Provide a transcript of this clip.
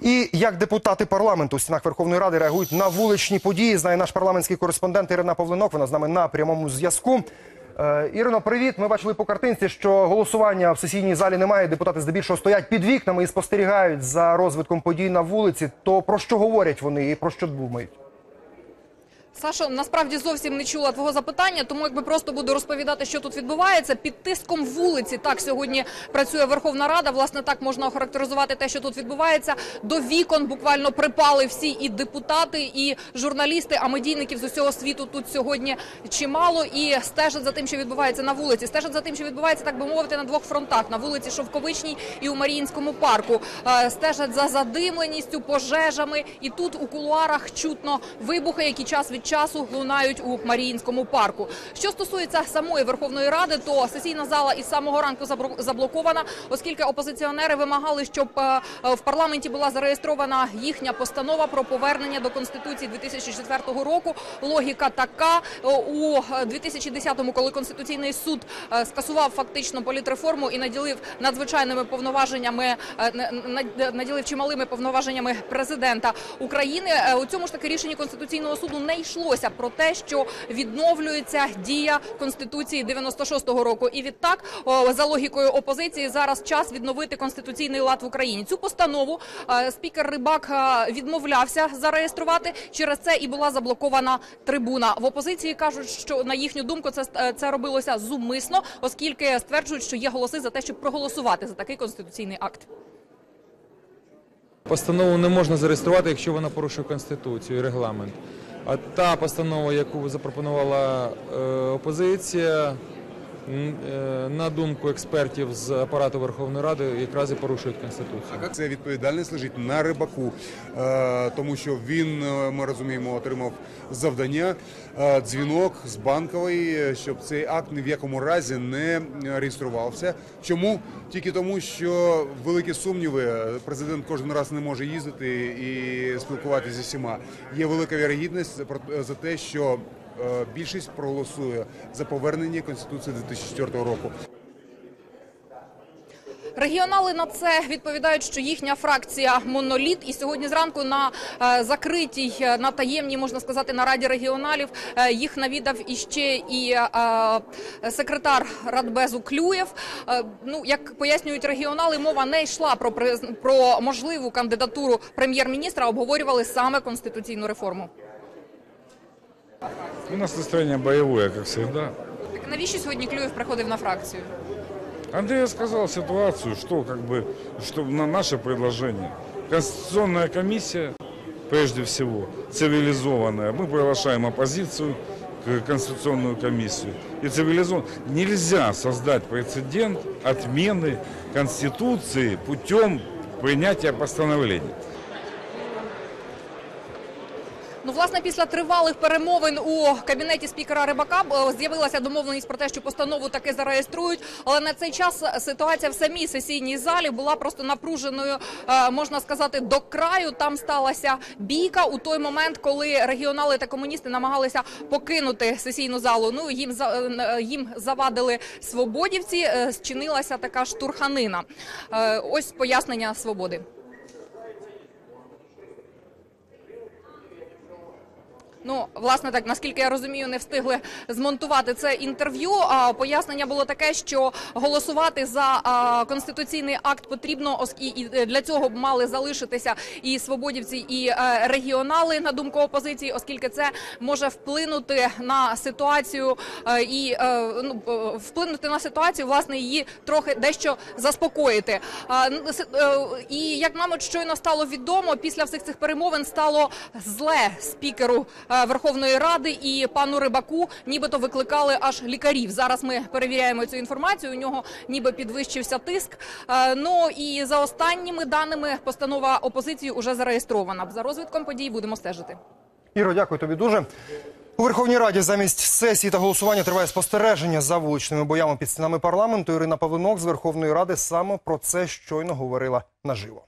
І як депутати парламенту у стінах Верховної Ради реагують на вуличні події, знає наш парламентський кореспондент Ірина Павлинок. Вона з нами на прямому зв'язку. Е, Ірино, привіт. Ми бачили по картинці, що голосування в сесійній залі немає. Депутати здебільшого стоять під вікнами і спостерігають за розвитком подій на вулиці. То про що говорять вони і про що думають? Сашо, насправді зовсім не чула твого запитання, тому якби просто буду розповідати, що тут відбувається. Під тиском вулиці так сьогодні працює Верховна Рада. Власне, так можна охарактеризувати те, що тут відбувається. До вікон буквально припали всі і депутати, і журналісти, а медійників з усього світу тут сьогодні чимало і стежать за тим, що відбувається на вулиці. Стежать за тим, що відбувається, так би мовити, на двох фронтах: на вулиці Шовковичній і у Маріїнському парку. Е, Стежать за задимленістю, пожежами, і тут у кулуарах чутно вибухи, які час від часу лунають у Маріїнському парку. Що стосується самої Верховної Ради, то сесійна зала із самого ранку заблокована, оскільки опозиціонери вимагали, щоб е, е, в парламенті була зареєстрована їхня постанова про повернення до конституції 2004 року. Логіка така О, у 2010-му, коли конституційний суд е, скасував фактично політреформу і наділив надзвичайними повноваженнями, е, на- на- наділив чималими повноваженнями президента України. е, У цьому ж таки рішенні конституційного суду не йшлося про те, що відновлюється дія конституції 96-го року. І відтак, за логікою опозиції, зараз час відновити конституційний лад в Україні. Цю постанову е, спікер Рибак е, відмовлявся зареєструвати. Через це і була заблокована трибуна. В опозиції кажуть, що на їхню думку це е, це робилося зумисно, оскільки стверджують, що є голоси за те, щоб проголосувати за такий конституційний акт. Постанову не можна зареєструвати, якщо вона порушує конституцію і регламент. А та постанова, яку запропонувала е, опозиція, на думку експертів з апарату Верховної Ради, якраз і порушують конституцію. Це відповідальність лежить на рибаку, е, тому що він, е, ми розуміємо, отримав завдання, е, дзвінок з банкової, е, щоб цей акт ні в якому разі не реєструвався. Чому? Тільки тому, що великі сумніви, президент кожен раз не може їздити і спілкуватися зі всіма. Є велика вірогідність за те, що е, більшість проголосує за повернення Конституції 2004 року. Регіонали на це відповідають, що їхня фракція моноліт. І сьогодні зранку на е, закритій, е, на таємній, можна сказати, на раді регіоналів е, їх навідав іще і е, е, секретар Радбезу Клюєв. Е, ну як пояснюють регіонали, мова не йшла про про можливу кандидатуру прем'єр-міністра, обговорювали саме конституційну реформу. У нас настроение боевое, как всегда. Так навіщо сьогодні Клюєв приходив на фракцію? Андрей рассказал ситуацию, что как бы, что на наше предложение. Конституционная комиссия, прежде всего, цивилизованная. Мы приглашаем оппозицию к Конституционную комиссию. И цивилизованно нельзя создать прецедент отмены Конституции путем принятия постановлений. Ну, власне, після тривалих перемовин у кабінеті спікера Рибака е, з'явилася домовленість про те, що постанову таки зареєструють. Але на цей час ситуація в самій сесійній залі була просто напруженою, е, можна сказати, до краю. Там сталася бійка у той момент, коли регіонали та комуністи намагалися покинути сесійну залу. Ну їм е, їм завадили свободівці. е, Зчинилася така штурханина. Е, Ось пояснення свободи. Ну, власне, так наскільки я розумію, не встигли змонтувати це інтерв'ю. А пояснення було таке, що голосувати за а, конституційний акт потрібно, ос- і, і для цього б мали залишитися і свободівці, і е, регіонали на думку опозиції, оскільки це може вплинути на ситуацію е, і е, ну е, вплинути на ситуацію, власне, її трохи дещо заспокоїти. А, е, І як нам от щойно стало відомо, після всіх цих перемовин стало зле спікеру е, Верховної Ради і пану Рибаку, нібито викликали аж лікарів. Зараз ми перевіряємо цю інформацію. У нього ніби підвищився тиск. Е, Ну і за останніми даними постанова опозиції уже зареєстрована. За розвитком подій будемо стежити. Іро, дякую тобі дуже. У Верховній Раді замість сесії та голосування триває спостереження за вуличними боями під стінами парламенту. Ірина Павлинок з Верховної Ради саме про це щойно говорила наживо.